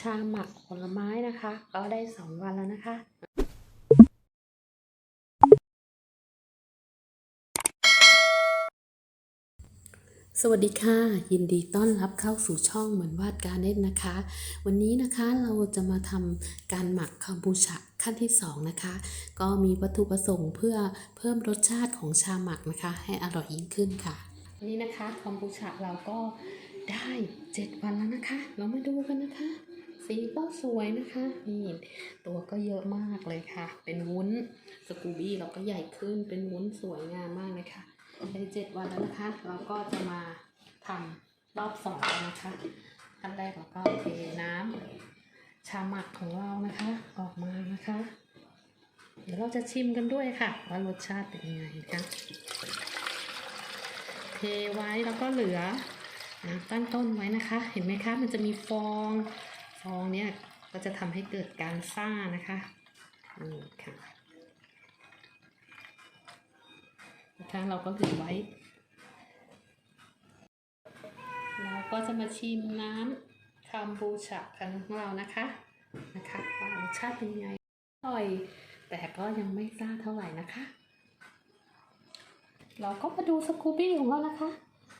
ชาหมักผลไม้นะคะ ก็ได้สองวันแล้วนะคะสวัสดีค่ะ ยินดีต้อนรับเข้าสู่ช่องเหมือนวาดการเล่นนะคะ วันนี้นะคะเราจะมาทำการหมักคาบูชาขั้นที่สองนะคะ ก็มีวัตถุประสงค์เพื่อเพิ่มรสชาติของชาหมักนะคะ ให้อร่อยยิ่งขึ้นค่ะนี่นะคะคอมบูชาเราก็ได้ 7 วันแล้วนะคะ เรามาดูกันนะคะ สีก็สวยนะคะนี่ตัวก็เยอะมากเลยค่ะ เป็นวุ้นสกูบี้เราก็ใหญ่ขึ้นเป็นวุ้นสวยงามมากเลยค่ะได้เจ็ดวันแล้วนะคะ เราก็จะมาทำรอบสองนนะคะขั้นแรกเราก็เทน้ำชาหมักของเรานะคะ ออกมานะคะ เดี๋ยวเราจะชิมกันด้วยค่ะ ว่ารสชาติเป็นยังไงนะคะเทไว้แล้วก็เหลือน้ำตั้งต้นไว้นะคะ เห็นไหมคะ มันจะมีฟอง ฟองเนี่ยก็จะทำให้เกิดการซ่านะคะนี่ค่ะนะคะเราก็เหลือไว้ เราก็จะมาชิมน้ำคาบูชากันของเรานะคะนะคะว่ารสชาติเป็นยังไงอร่อย แต่ก็ยังไม่ซ่าเท่าไหร่นะคะ เราก็มาดูสกูบี้ของเรานะคะ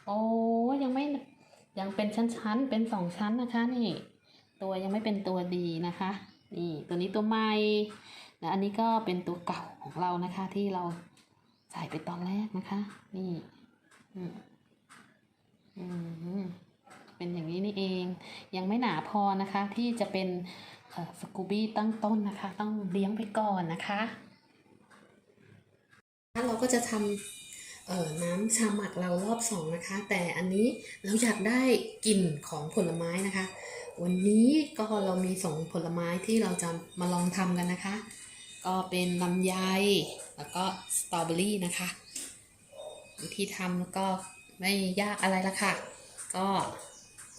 โอ้ยังไม่ยังเป็นชั้นๆ เป็นสองชั้นนะคะนี่ ตัวยังไม่เป็นตัวดีนะคะ นี่ตัวนี้ตัวใหม่และอันนี้ก็เป็นตัวเก่าของเรานะคะ ที่เราใส่ไปตอนแรกนะคะ นี่อืมอืมเป็นอย่างนี้นี่เอง ยังไม่หนาพอนะคะ ที่จะเป็นสกูบี้ตั้งต้นนะคะ ต้องเลี้ยงไปก่อนนะคะ เราก็จะทำ น้ำชาหมักเรารอบสองนะคะ แต่อันนี้เราอยากได้กลิ่นของผลไม้นะคะ วันนี้ก็เรามีสองผลไม้ที่เราจะมาลองทำกันนะคะ ก็เป็นลำไยแล้วก็สตรอเบอรี่นะคะ วิธีทำก็ไม่ยากอะไรละค่ะ ก็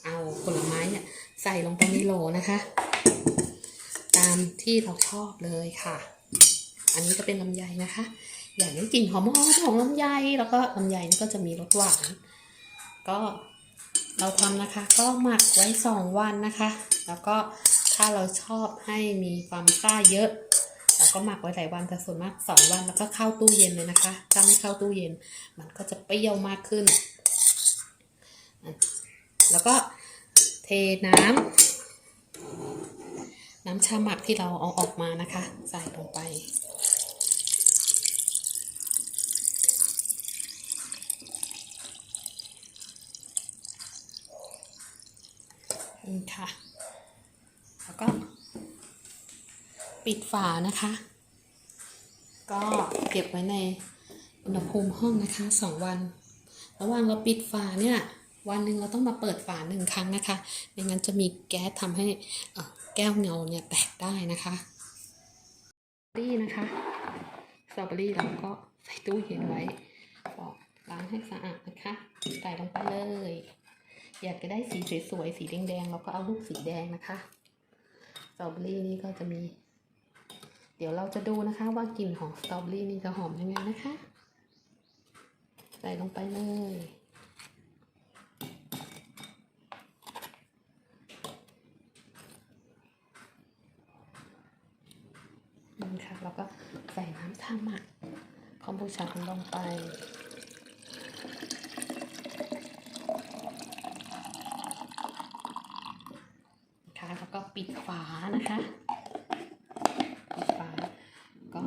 เอาผลไม้เนี่ยใส่ลงไปในโหลนะคะ ตามที่เราชอบเลยค่ะ อันนี้ก็เป็นลำไยนะคะ อย่ากได้กลิ่นหอมๆของลำไยแล้วก็ลำไยนี่ก็จะมีรสหวาน ก็เราทำนะคะ ก็หมักไว้สองวันนะคะ แล้วก็ถ้าเราชอบให้มีความซ่าเยอะเราก็หมักไว้หลายวันแต่ส่วนมากสองวันแล้วก็เข้าตู้เย็นเลยนะคะถ้าไม่เข้าตู้เย็น มันก็จะเปรี้ยวมากขึ้น แล้วก็เทน้ำน้ำชาหมักที่เราเอาออกมานะคะ ใส่ลงไป นี่ค่ะ แล้วก็ ปิดฝานะคะ ก็เก็บไว้ในอุณหภูมิห้องนะคะสองวัน ระหว่างเราปิดฝาเนี่ยวันหนึ่งเราต้องมาเปิดฝาหนึ่งครั้งนะคะไม่งั้นจะมีแก๊สทำให้แก้วเงาเนี่ยแตกได้นะคะสตรอเบอรี่นะคะสตรอเบอรี่เราก็ใส่ตู้เย็นไว้ปอกล้างให้สะอาดนะคะ ใส่ลงไปเลย อยากจะได้สีสวยๆสีแดงๆเราก็เอาลูกสีแดงนะคะสตรอเบอรี่นี่ก็จะมี เดี๋ยวเราจะดูนะคะว่ากลิ่นของสตรอเบอรี่นี่จะหอมยังไงนะคะ ใส่ลงไปเลยนี่ค่ะแล้วก็ใส่น้ำชาหมักคอมบูชาลงไป นะคะ แล้วก็ปิดฝานะคะ ปิดฝา ก็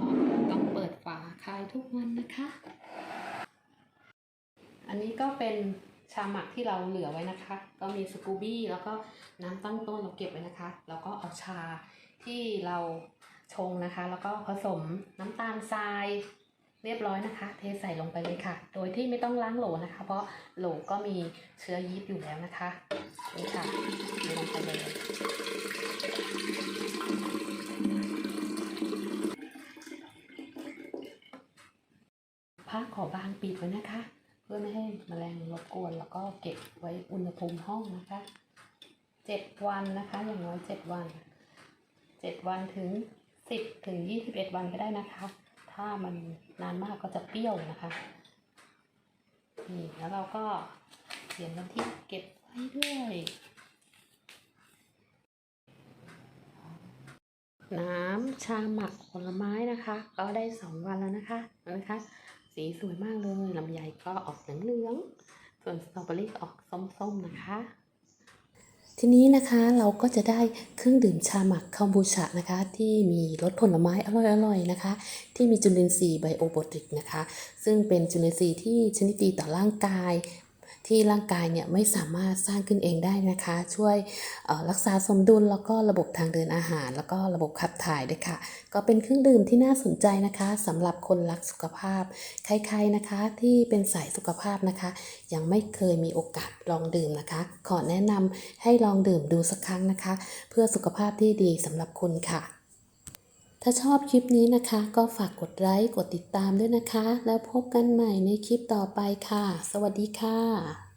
ต้องเปิดฝาคายทุกวันนะคะ อันนี้ก็เป็นชาหมักที่เราเหลือไว้นะคะ ก็มีสกูบี้แล้วก็น้ำตั้งต้นเราเก็บไว้นะคะ แล้วก็เอาชาที่เราชงนะคะ แล้วก็ผสมน้ำตาลทรายเรียบร้อยนะคะ เทใส่ลงไปเลยค่ะ โดยที่ไม่ต้องล้างโหลนะคะ เพราะโหลก็มีเชื้อยีสต์อยู่แล้วนะคะ นี่ค่ะลงไปเลยผ้าขอบางปิดไว้นะคะ เพื่อไม่ให้แมลงรบกวนแล้วก็เก็บไว้อุณหภูมิห้องนะคะเจ็ดวันนะคะ อย่างน้อยเจ็ดวันเจ็ดวันถึงสิบถึงยี่สิบเอ็ดวันก็ได้นะคะ ถ้ามันนานมากก็จะเปรี้ยวนะคะนี่แล้วเราก็เขียนวันที่เก็บ ไว้ด้วย น้ำชาหมักผลไม้นะคะ ก็ได้สองวันแล้วนะคะนะคะ สีสวยมากเลยลำไยก็ออกเหลืองๆส่วนสตรอเบอรี่ออกส้มๆนะคะทีนี้นะคะเราก็จะได้เครื่องดื่มชาหมักคอมบูชานะคะ ที่มีรสผลไม้อร่อยๆนะคะ ที่มีจุลินทรีย์ไบโอโบติกนะคะ ซึ่งเป็นจุลินทรีย์ที่ชนิดดีต่อร่างกาย ที่ร่างกายเนี่ยไม่สามารถสร้างขึ้นเองได้นะคะ ช่วยรักษาสมดุลแล้วก็ระบบทางเดินอาหาร แล้วก็ระบบขับถ่ายด้วยค่ะ ก็เป็นเครื่องดื่มที่น่าสนใจนะคะสำหรับคนรักสุขภาพ ใครๆนะคะที่เป็นสายสุขภาพนะคะ ยังไม่เคยมีโอกาสลองดื่มนะคะ ขอแนะนำให้ลองดื่มดูสักครั้งนะคะ เพื่อสุขภาพที่ดีสำหรับคุณค่ะ ถ้าชอบคลิปนี้นะคะ ก็ฝากกดไลค์กดติดตามด้วยนะคะ แล้วพบกันใหม่ในคลิปต่อไปค่ะ สวัสดีค่ะ